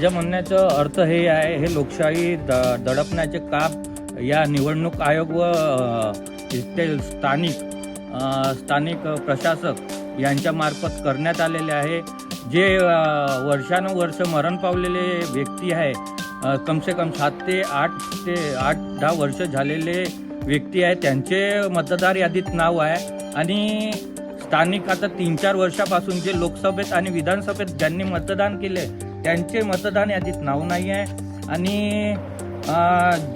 माझ्या म्हणण्याचं अर्थ हे आहे हे लोकशाही द दडपण्याचे काम या निवडणूक आयोग व ते इथे स्थानिक स्थानिक प्रशासक यांच्यामार्फत करण्यात आलेले आहे. जे वर्षानुवर्ष मरण पावलेले व्यक्ती आहे कम कमसे कम सात ते आठ ते आठ दहा वर्ष झालेले व्यक्ती आहे. त्यांचे मतदार यादीत नाव आहे आणि स्थानिक आता तीन चार वर्षापासून जे लोकसभेत आणि विधानसभेत ज्यांनी मतदान केले त्यांचे मतदान यादीत नाव नाही आहे. आणि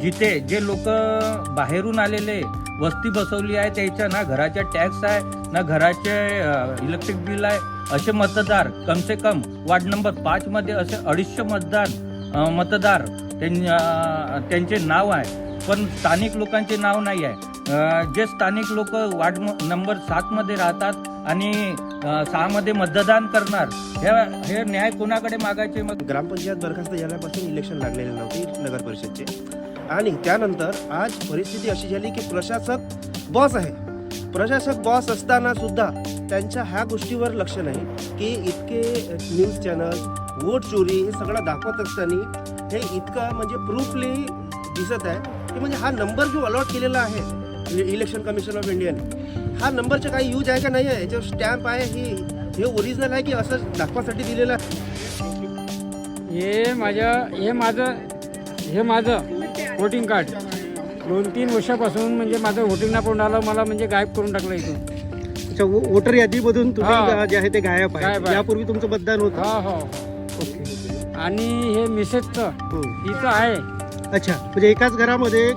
जिथे जे लोक बाहेरून आलेले वस्ती बसवली आहे त्याच्या ना घराच्या टॅक्स आहे ना घराचे इलेक्ट्रिक बिल आहे असे मतदार कमसे कम वार्ड नंबर पाचमध्ये असे अडीचशे मतदान मतदार त्यां- त्यांचे नाव आहे. पण स्थानिक लोकांचे नाव नाही आहे. जे स्थानिक लोक वार्ड नंबर सातमध्ये राहतात आणि सहामध्ये मतदान करणार. हे हे न्याय कोणाकडे मागायचे मग? ग्रामपंचायत बरखास्त झाल्यापासून इलेक्शन लागलेले नव्हते नगर परिषदचे. आणि त्यानंतर आज परिस्थिती अशी झाली की प्रशासक बॉस आहे. प्रशासक बॉस असताना सुद्धा त्यांच्या ह्या गोष्टीवर लक्ष नाही की इतके न्यूज चॅनल वोट चोरी हे सगळं दाखवत असताना हे इतकं म्हणजे प्रूफली दिसत आहे की म्हणजे हा नंबर जो अलॉट केलेला आहे इलेक्शन कमिशन ऑफ इंडियाने। हा नंबरचा काही यूज आहे का नाही आहे? याच्यावर स्टॅम्प आहे ही हे ओरिजिनल आहे की असं दाखवासाठी दिलेलं? आहे हे माझं हे माझं हे माझं वोटिंग कार्ड दोन तीन वर्षापासून म्हणजे माझं वोटिंग ना पण आलं मला म्हणजे गायब करून टाकलं इथून. अच्छा वो- वोटर यादीमधून तुम्ही हा. जे आहे ते गायब गायब आहे. आहे. यापूर्वी तुमचं मतदान होतं. हो हो. ओके. आणि हे मिसेसचं हो. इथं आहे. अच्छा म्हणजे एकाच घरामध्ये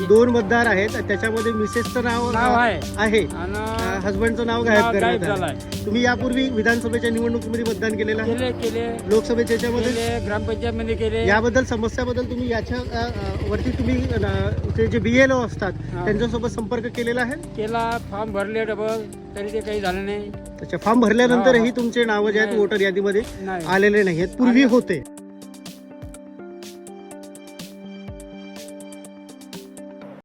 दोन मतदार आहेत. त्याच्यामध्ये मिसेसचं नाव नाव आहे. आहे. आणि हजबंडचं नाव नाव गायब गायब करण्यात आलं. झालाय. तुम्ही यापूर्वी विधानसभेच्या निवडणुकीमध्ये मतदान केलेलं आहे? केले केले. लोकसभेच्या याच्यामध्ये? केले ग्रामपंचायतमध्ये केले. याबद्दल समस्याबद्दल तुम्ही याच्या अ, अ, वरती तुम्ही अ, ते जे बी एल ओ असतात हा. त्यांच्यासोबत संपर्क केलेला आहे? केला फॉर्म भरले डबल तरी ते काही झालं नाही. त्याच्या फॉर्म भरल्यानंतरही. तुमचे नाव जे आहेत नाही. वोटर यादीमध्ये नाही. आलेले नाही आहेत पूर्वी होते.